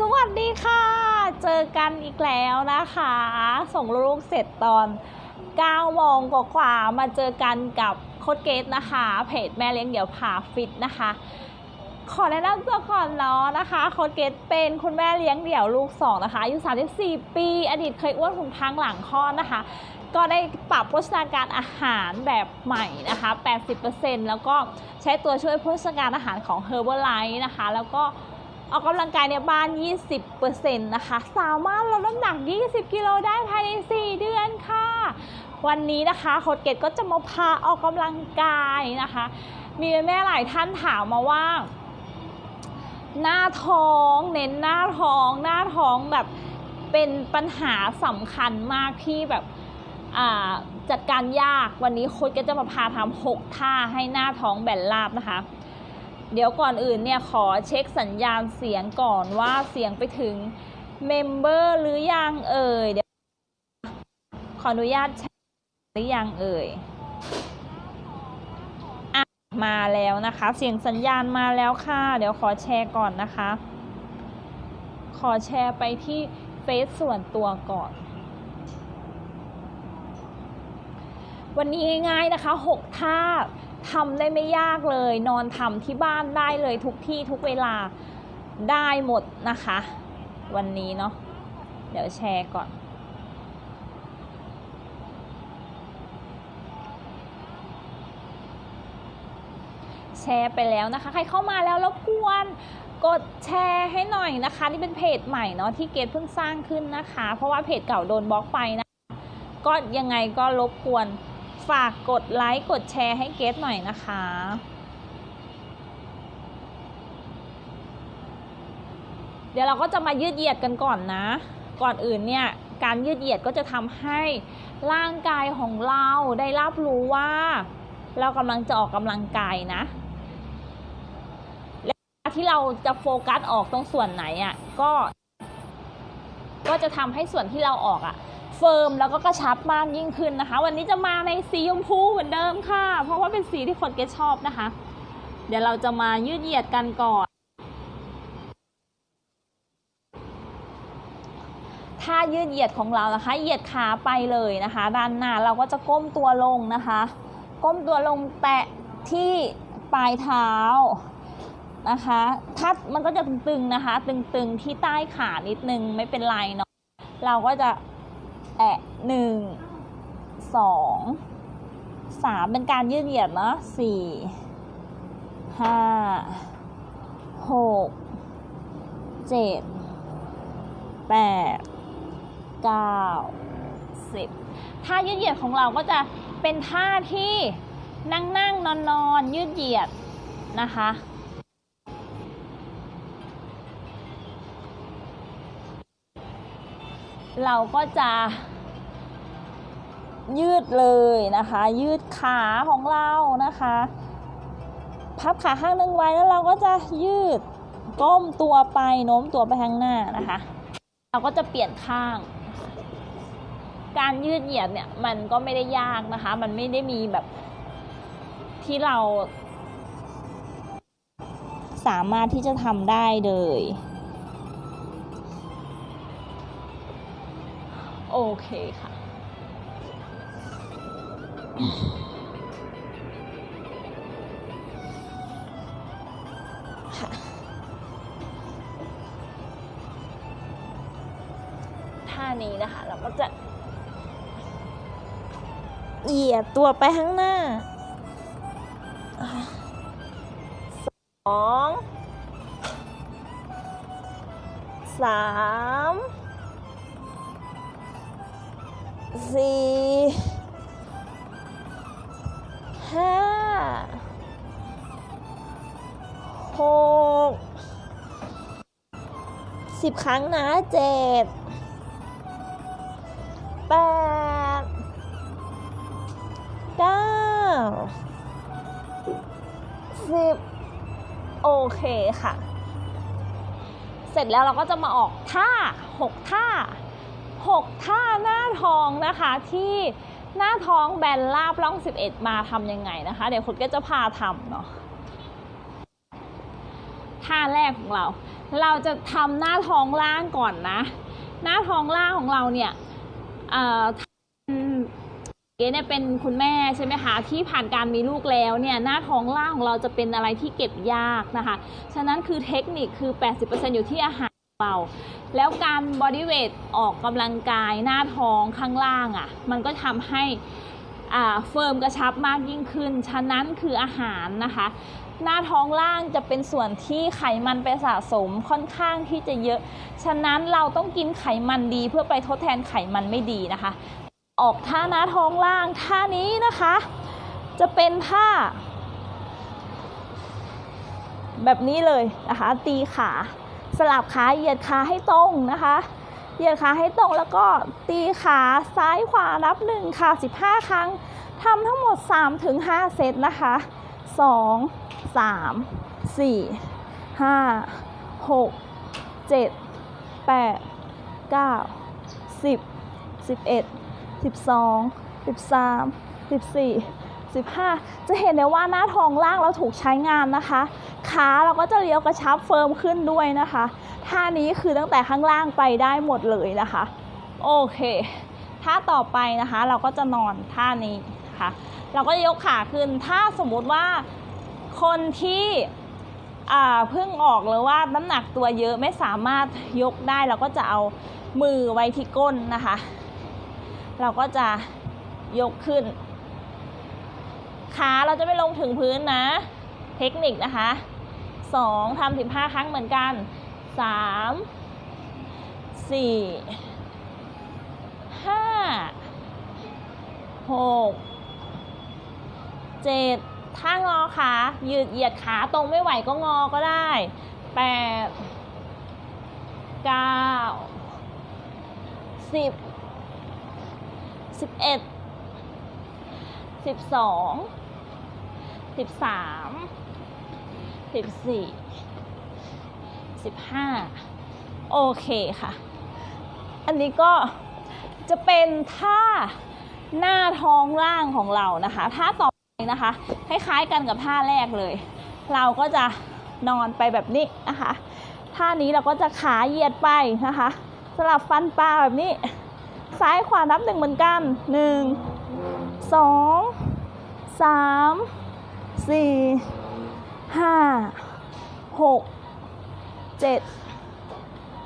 สวัสดีค่ะ เจอกันอีกแล้วนะคะ ส่งลูกเสร็จตอน9โมงกว่าๆมาเจอกันกับโค้ดเกตนะคะ เพจแม่เลี้ยงเดี่ยวผ่าฟิตนะคะ ขอแนะนำตัวก่อนเนาะนะคะโค้ดเกตเป็นคุณแม่เลี้ยงเดี่ยวลูกสองนะคะอายุ34 ปี อดีตเคยอ้วนถุงทางหลังคลอดนะคะ ก็ได้ปรับโภชนาการอาหารแบบใหม่นะคะ 80%แล้วก็ใช้ตัวช่วยโภชนาการอาหารของ Herbalife นะคะ แล้วก็ ออกกำลังกายในบ้าน 20%นะคะ สามารถลดน้ำหนัก 20 กิโลได้ภายใน 4 เดือนค่ะ วันนี้นะคะโคดเกตก็จะมาพาออกกำลังกายนะคะ มีแม่หลายท่านถามมาว่า หน้าท้องเน้นหน้าท้อง หน้าท้องแบบเป็นปัญหาสำคัญมากที่แบบจัดการยากวันนี้โค้ชก็จะมาพาทำหกท่าให้หน้าท้องแบนราบนะคะ เดี๋ยวก่อนอื่นเนี่ยขอเช็คสัญญาณเสียงก่อนว่าเสียงไปถึงเมมเบอร์หรือยังเอ่ยเดี๋ยวขออนุญาตแชร์หรือยังเอ่ยอมาแล้วนะคะ เสียงสัญญาณมาแล้วค่ะ เดี๋ยวขอแชร์ก่อนนะคะ ขอแชร์ไปที่เฟซส่วนตัวก่อน วันนี้ง่ายๆนะคะ 6 ท่า ทำได้ไม่ยากเลย นอนทำที่บ้านได้เลยทุกที่ทุกเวลาได้หมดนะคะ วันนี้เนาะเดี๋ยวแชร์ก่อน แชร์ไปแล้วนะคะ ใครเข้ามาแล้วรบกวนกดแชร์ให้หน่อยนะคะ นี่เป็นเพจใหม่เนาะที่เกดเพิ่งสร้างขึ้นนะคะ เพราะว่าเพจเก่าโดนบล็อกไปนะ ก็ยังไงก็รบกวน ฝากกดไลค์กดแชร์ให้เกดหน่อยนะคะเดี๋ยวเราก็จะมายืดเหยียดกันก่อนนะ ก่อนอื่นเนี่ยการยืดเหยียดก็จะทำให้ร่างกายของเราได้รับรู้ว่า เรากำลังจะออกกำลังกายนะ และที่เราจะโฟกัสออกตรงส่วนไหนอะ่ะก็ ก็จะทำให้ส่วนที่เราออกอะ่ะ เฟิร์มแล้วก็กระชับมากยิ่งขึ้นนะคะ วันนี้จะมาในสีชมพูเหมือนเดิมค่ะ เพราะว่าเป็นสีที่คนเกชอบนะคะ เดี๋ยวเราจะมายืดเหยียดกันก่อนท่ายืดเหยียดของเรานะคะ เหยียดขาไปเลยนะคะ ด้านหน้าเราก็จะก้มตัวลงนะคะ ก้มตัวลงแตะที่ปลายเท้านะคะถ้ามันก็จะตึงๆนะคะ ตึงๆที่ใต้ขานิดนึงไม่เป็นไรเนาะเราก็จะ แตะหนึ่งสองสามเป็นการยืดเหยียดเนาะสี่ห้าหกเจ็ดแปดเก้าสิบท่ายืดเหยียดของเราก็จะเป็นท่าที่นั่งนั่งนอนนอนยืดเหยียดนะคะ เราก็จะยืดเลยนะคะ ยืดขาของเรานะคะ พับขาข้างหนึ่งไว้แล้วเราก็จะยืดก้มตัวไปโน้มตัวไปข้างหน้านะคะ เราก็จะเปลี่ยนข้าง การยืดเหยียดเนี่ยมันก็ไม่ได้ยากนะคะ มันไม่ได้มีแบบที่เรา สามารถที่จะทำได้เลย โอเคค่ะค่ะ ท่านี้นะคะ เราก็จะเหยียดตัวไปข้างหน้าสองสาม สี่ห้าหกสิบครั้งนะเจ็ดแปดเก้าสิบโอเคค่ะ เสร็จแล้วเราก็จะมาออกท่าหกท่า หกท่าหน้าท้องนะคะที่หน้าท้องแบนราบร่อง 11 มาทำยังไงนะคะ เดี๋ยวคุณก็จะพาทำเนาะท่าแรกของเรา เราจะทำหน้าท้องล่างก่อนนะ หน้าท้องล่างของเราเนี่ยเอ่อเก๋เนี่ยเป็นคุณแม่ใช่ไหมคะที่ผ่านการมีลูกแล้วเนี่ยหน้าท้องล่างของเราจะเป็นอะไรที่เก็บยากนะคะ ฉะนั้นคือเทคนิคคือ 80%อยู่ที่อาหาร เราแล้วการบอดี้เวทออกกำลังกายหน้าท้องข้างล่างอะ่ะ มันก็ทำให้อ่าเฟิร์มกระชับมากยิ่งขึ้น ฉะนั้นคืออาหารนะคะ หน้าท้องล่างจะเป็นส่วนที่ไขมันไปสะสมค่อนข้างที่จะเยอะ ฉะนั้นเราต้องกินไขมันดีเพื่อไปทดแทนไขมันไม่ดีนะคะ ออกท่าหน้าท้องล่างท่านี้นะคะ จะเป็นท่า แบบนี้เลยนะคะ ตีขา สลับขาเหยียดขาให้ตรงนะคะ เหยียดขาให้ตรงแล้วก็ตีขาซ้ายขวานับหนึ่งค่ะ15ครั้งทำทั้งหมด3-5เซตนะคะ2 3 4 5 6 7 8 9 10 11 12 13 14 15จะเห็นได้ว่าหน้าท้องล่างเราถูกใช้งานนะคะ ขาเราก็จะเลี้ยวกระชับเฟิร์มขึ้นด้วยนะคะ ท่านี้คือตั้งแต่ข้างล่างไปได้หมดเลยนะคะ โอเค ท่าต่อไปนะคะ เราก็จะนอนท่านี้นะคะ เราก็จะยกขาขึ้น ถ้าสมมุติว่าคนที่เพิ่งออกหรือว่าน้ำหนักตัวเยอะไม่สามารถยกได้เราก็จะเอามือไว้ที่ก้นนะคะ เราก็จะยกขึ้น ขาเราจะไม่ลงถึงพื้นนะ เทคนิคนะคะสองทำสิบห้าครั้งเหมือนกันสามสี่ห้าหกเจ็ดถ้างอขายืดเหยียดขาตรงไม่ไหวก็งอก็ได้แปดเก้าสิบสิบเอ็ดสิบสอง สิบสามสิบสี่สิบห้าโอเคค่ะ อันนี้ก็จะเป็นท่าหน้าท้องล่างของเรานะคะท่าต่อไปนะคะ คล้ายๆกันกับท่าแรกเลย เราก็จะนอนไปแบบนี้นะคะท่านี้เราก็จะขาเหยียดไปนะคะ สลับฟันปลาแบบนี้ ซ้ายขวานับหนึ่งเหมือนกันหนึ่งสองสาม สี่ห้าหกเจ็ด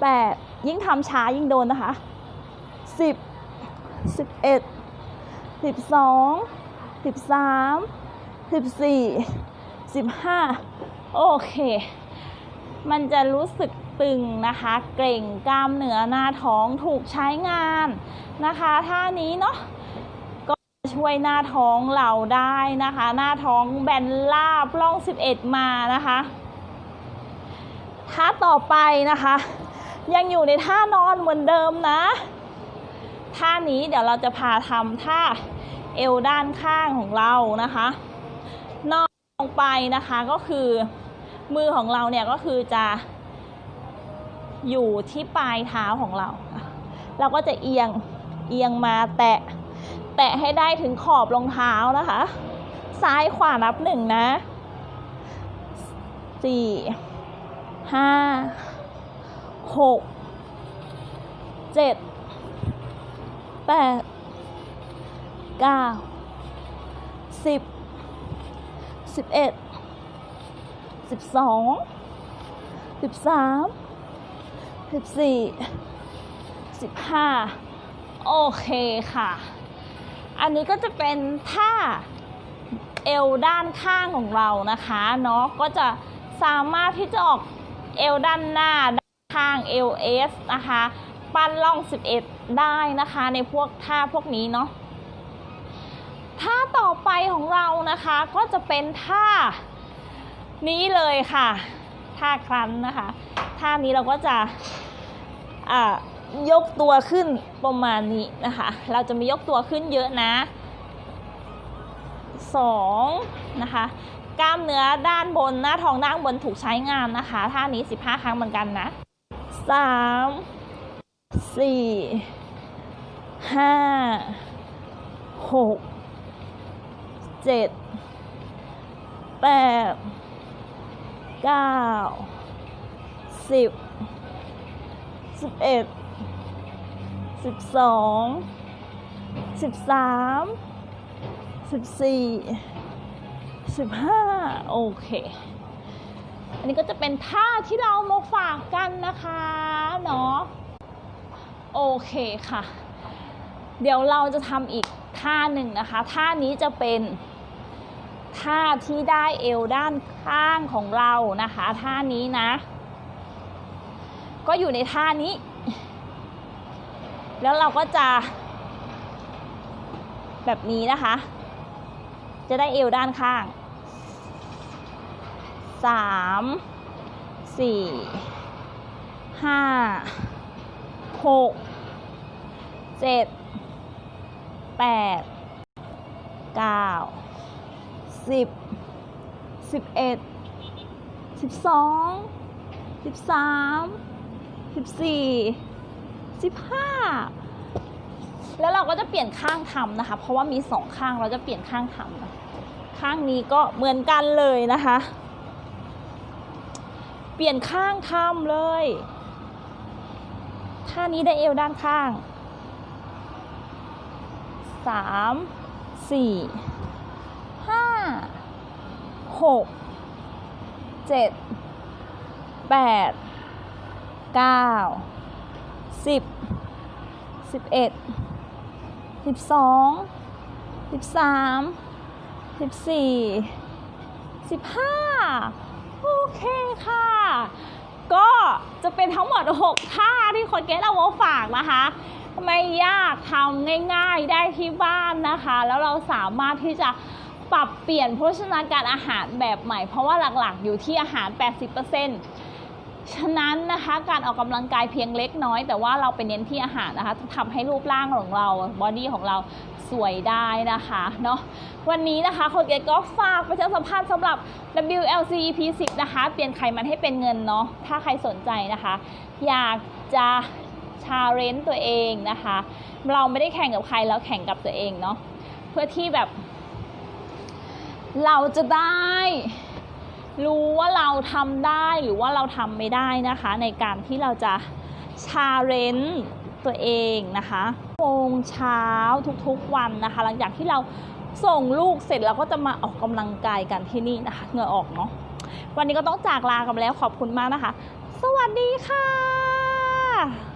แปดยิ่งทำช้ายิ่งโดนนะคะสิบสิบเอ็ดสิบสองสิบสามสิบสี่สิบห้าโอเค มันจะรู้สึกตึงนะคะ เกร็งกล้ามเนื้อหน้าท้องถูกใช้งานนะคะ ท่านี้เนาะ ช่วยหน้าท้องเราได้นะคะ หน้าท้องแบนราบร่อง 11 มานะคะท่าต่อไปนะคะ ยังอยู่ในท่านอนเหมือนเดิมนะ ท่านี้เดี๋ยวเราจะพาทำท่าเอวด้านข้างของเรานะคะนอนลงไปนะคะก็คือมือของเราเนี่ยก็คือจะอยู่ที่ปลายเท้าของเรา เราก็จะเอียงเอียงมาแตะ แตะให้ได้ถึงขอบรองเท้านะคะ ซ้ายขวานับหนึ่งนะสี่ห้าหกเจ็ดแปดเก้าสิบสิบเอ็ดสิบสองสิบสามสิบสี่สิบห้าโอเคค่ะ อันนี้ก็จะเป็นท่าเอวด้านข้างของเรานะคะเนาะก็จะสามารถที่จะออกเอวด้านหน้าด้านข้างเอวเอสนะคะปั้นล่อง 11 ได้นะคะในพวกท่าพวกนี้เนาะท่าต่อไปของเรานะคะก็จะเป็นท่านี้เลยค่ะ ท่าครั้นนะคะ ท่านี้เราก็จะอ่า ยกตัวขึ้นประมาณนี้นะคะ เราจะมียกตัวขึ้นเยอะนะสองนะคะ กล้ามเนื้อด้านบนหน้าท้องด้านบนถูกใช้งานนะคะ ท่านี้ 15 ครั้งเหมือนกันนะสามสี่ห้าหกเจ็ดแปดเก้า สิบสิบเอ็ดสิบสองสิบสามสิบสี่สิบห้าโอเค อันนี้ก็จะเป็นท่าที่เรามาฝากกันนะคะเนาะโอเคค่ะ เดี๋ยวเราจะทำอีกท่าหนึ่งนะคะ ท่านี้จะเป็นท่าที่ได้เอวด้านข้างของเรานะคะ ท่านี้นะ ก็อยู่ในท่านี้ แล้วเราก็จะ แบบนี้นะคะ จะได้เอวด้านข้างสามสี่ห้าหกเจ็ดแปดเก้าสิบสิบเอ็ดสิบสองสิบสามสิบสี่ สิบห้าแล้วเราก็จะเปลี่ยนข้างทำนะคะ เพราะว่ามีสองข้างเราจะเปลี่ยนข้างทำนะข้างนี้ก็เหมือนกันเลยนะคะ เปลี่ยนข้างทำเลยท่านี้ได้เอวด้านข้างสามสี่ห้าหกเจ็ดแปดเก้า สิบสิบเอ็ดสิบสองสิบสามสิบสี่สิบห้าโอเคค่ะ ก็จะเป็นทั้งหมด 6 ท่าที่คนเกตเอามาฝากนะคะไม่ยากทำง่ายๆได้ที่บ้านนะคะ แล้วเราสามารถที่จะปรับเปลี่ยนโภชนาการอาหารแบบใหม่ เพราะว่าหลักๆอยู่ที่อาหาร 80% ฉะนั้นนะคะการออกกำลังกายเพียงเล็กน้อย แต่ว่าเราไปเน้นที่อาหารนะคะทำให้รูปร่างของเราบอดี้ของเราสวยได้นะคะเนาะวันนี้นะคะคนเกตก็ฝากประชาสัมพันธ์สำหรับ WLC EP 10นะคะ เปลี่ยนไขมันให้เป็นเงินเนาะถ้าใครสนใจนะคะ อยากจะชาเลนจ์ตัวเองนะคะ เราไม่ได้แข่งกับใครแล้วแข่งกับตัวเองเนาะเพื่อที่แบบ เราจะได้ รู้ว่าเราทำได้หรือว่าเราทำไม่ได้นะคะ ในการที่เราจะชาเลนจ์ตัวเองนะคะโมงเช้าทุกๆวันนะคะ หลังจากที่เราส่งลูกเสร็จเราก็จะมาออกกำลังกายกันที่นี่นะคะเงือออกเนาะวันนี้ก็ต้องจากลากันแล้วขอบคุณมากนะคะ สวัสดีค่ะ